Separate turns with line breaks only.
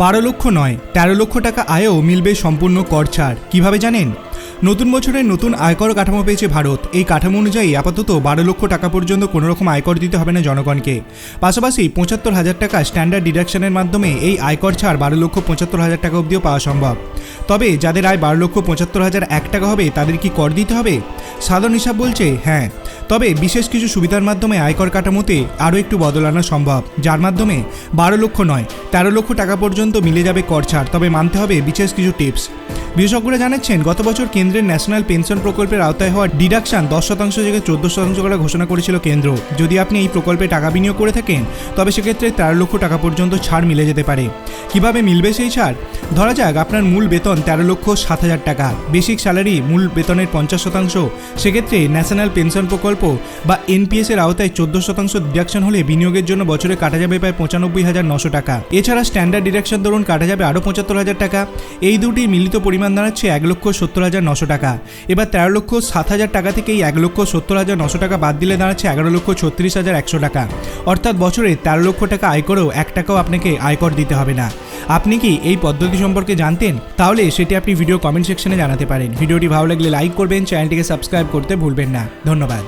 বারো লক্ষ নয়, তেরো লক্ষ টাকা আয়ও মিলবে সম্পূর্ণ কর ছাড়। কীভাবে জানেন? নতুন বছরের নতুন আয়কর কাঠামো পেয়েছে ভারত। এই কাঠামো অনুযায়ী আপাতত বারো লক্ষ টাকা পর্যন্ত কোনো রকম আয়কর দিতে হবে না জনগণকে। পাশাপাশি পঁচাত্তর হাজার টাকা স্ট্যান্ডার্ড ডিডাকশনের মাধ্যমে এই আয়কর ছাড় বারো লক্ষ পঁচাত্তর হাজার টাকা অবধিও পাওয়া সম্ভব। তবে যাদের আয় বারো লক্ষ পঁচাত্তর হাজার এক টাকা হবে, তাদের কি কর দিতে হবে? সাধারণ হিসাব বলছে হ্যাঁ। তবে বিশেষ কিছু সুবিধার মাধ্যমে আয়কর কাঠামোতে আরও একটু বদল আনা সম্ভব, যার মাধ্যমে বারো লক্ষ নয়, তেরো লক্ষ টাকা পর্যন্ত মিলে যাবে কর ছাড়, তবে মানতে হবে বিশেষ কিছু টিপস। বিশেষজ্ঞরা জানাচ্ছেন, গত বছর কেন্দ্রের ন্যাশনাল পেনশন প্রকল্পের আওতায় হওয়া ডিডাকশন দশ শতাংশ জায়গায় চোদ্দ শতাংশ করে ঘোষণা করেছিল কেন্দ্র। যদি আপনি এই প্রকল্পে টাকা বিনিয়োগ করে থাকেন, তবে সেক্ষেত্রে তেরো লক্ষ টাকা পর্যন্ত ছাড় মিলে যেতে পারে। কীভাবে মিলবে সেই ছাড়? ধরা যাক, আপনার মূল বেতন তেরো লক্ষ সাত হাজার টাকা। বেসিক স্যালারি মূল বেতনের পঞ্চাশ শতাংশ। সেক্ষেত্রে ন্যাশনাল পেনশন প্রকল্প বা এনপিএস এর আওতায় চোদ্দ শতাংশ ডিডাকশন হলে বিনিয়োগের জন্য বছরে কাটা যাবে প্রায় পঁচানব্বই হাজার নশো টাকা। এছাড়া স্ট্যান্ডার্ড ডিডাকশন ধরুন কাটা যাবে আরও পঁচাত্তর হাজার টাকা। এই দুটি মিলিত পরিমাণ দাঁড়াচ্ছে এক লক্ষ সত্তর হাজার নশো টাকা। এবার তেরো লক্ষ সাত হাজার টাকা থেকে এই এক লক্ষ সত্তর হাজার নশো টাকা বাদ দিলে দাঁড়াচ্ছে এগারো লক্ষ ছত্রিশ হাজার একশো টাকা। অর্থাৎ বছরে তেরো লক্ষ টাকা আয় করেও এক টাকাও আপনাকে আয়কর দিতে হবে না। আপনি কি এই পদ্ধতি সম্পর্কে জানতেন? তাহলে সেটি আপনি ভিডিও কমেন্ট সেকশনে জানাতে পারেন। ভিডিওটি ভালো লাগলে লাইক করবেন, চ্যানেলটিকে সাবস্ক্রাইব করতে ভুলবেন না। ধন্যবাদ।